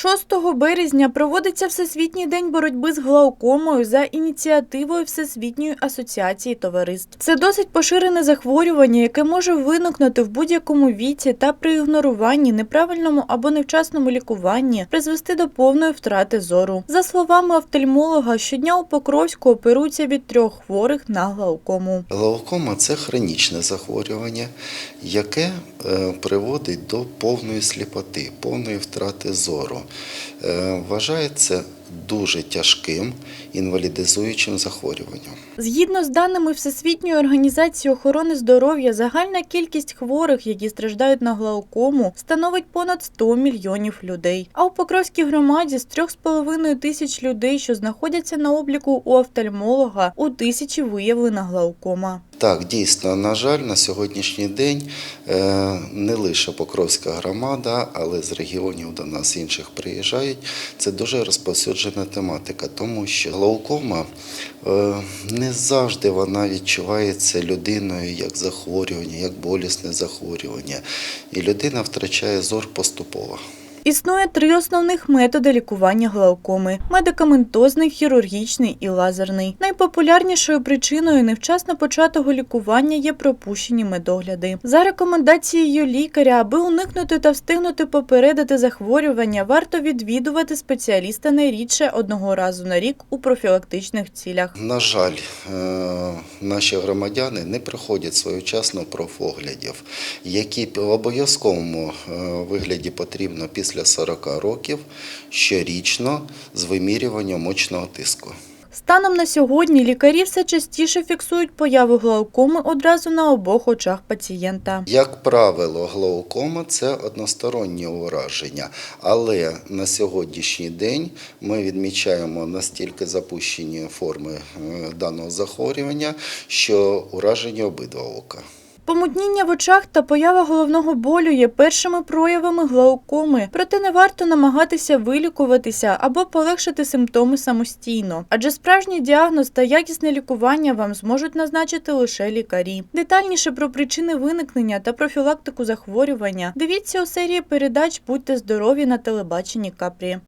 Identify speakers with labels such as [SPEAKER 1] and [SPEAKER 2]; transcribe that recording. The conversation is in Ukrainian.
[SPEAKER 1] 6 березня проводиться Всесвітній день боротьби з глаукомою за ініціативою Всесвітньої асоціації товариств. Це досить поширене захворювання, яке може виникнути в будь-якому віці та при ігноруванні, неправильному або невчасному лікуванні призвести до повної втрати зору. За словами офтальмолога, щодня у Покровську оперуються від трьох хворих на глаукому.
[SPEAKER 2] Глаукома це хронічне захворювання, яке е, приводить до повної сліпоти, повної втрати зору. Е, Вважається дуже тяжким інвалідизуючим захворюванням.
[SPEAKER 1] Згідно з даними Всесвітньої організації охорони здоров'я, загальна кількість хворих, які страждають на глаукому, становить понад 100 мільйонів людей. А у Покровській громаді з 3,5 тисяч людей, що знаходяться на обліку у офтальмолога, у тисячі виявлена глаукома.
[SPEAKER 2] Так, дійсно, на жаль, на сьогоднішній день е, не лише Покровська громада, але з регіонів до нас інших приїжджають. Це дуже розповсюджена тематика, тому що глаукома е, не завжди вона відчувається людиною як захворювання, як болісне захворювання. І людина втрачає зор поступово.
[SPEAKER 1] Існує три основних методи лікування глаукоми: медикаментозний, хірургічний і лазерний. Найпопулярнішою причиною невчасно початого лікування є пропущені медогляди. За рекомендацією лікаря, аби уникнути та встигнути попередити захворювання, варто відвідувати спеціаліста не рідше одного разу на рік у профілактичних цілях.
[SPEAKER 2] На жаль, е, наші громадяни не проходять своєчасно профоглядів, які в обов'язковому е, вигляді потрібно після 40 років щорічно з вимірюванням мочного тиску.
[SPEAKER 1] Станом на сьогодні лікарі все частіше фіксують появу глаукоми одразу на обох очах пацієнта.
[SPEAKER 2] Як правило, глаукома це одностороннє ураження, але на сьогоднішній день ми відмічаємо настільки запущені форми е, даного захворювання, що уражені обидва ока.
[SPEAKER 1] Помутніння в очах та поява головного болю є першими проявами глаукоми, проте не варто намагатися вилікуватися або полегшити симптоми самостійно, адже справжній діагноз та якісне лікування вам зможуть назначити лише лікарі. Детальніше про причини виникнення та профілактику захворювання дивіться у серії передач Будьте здорові на телебаченні Капрі.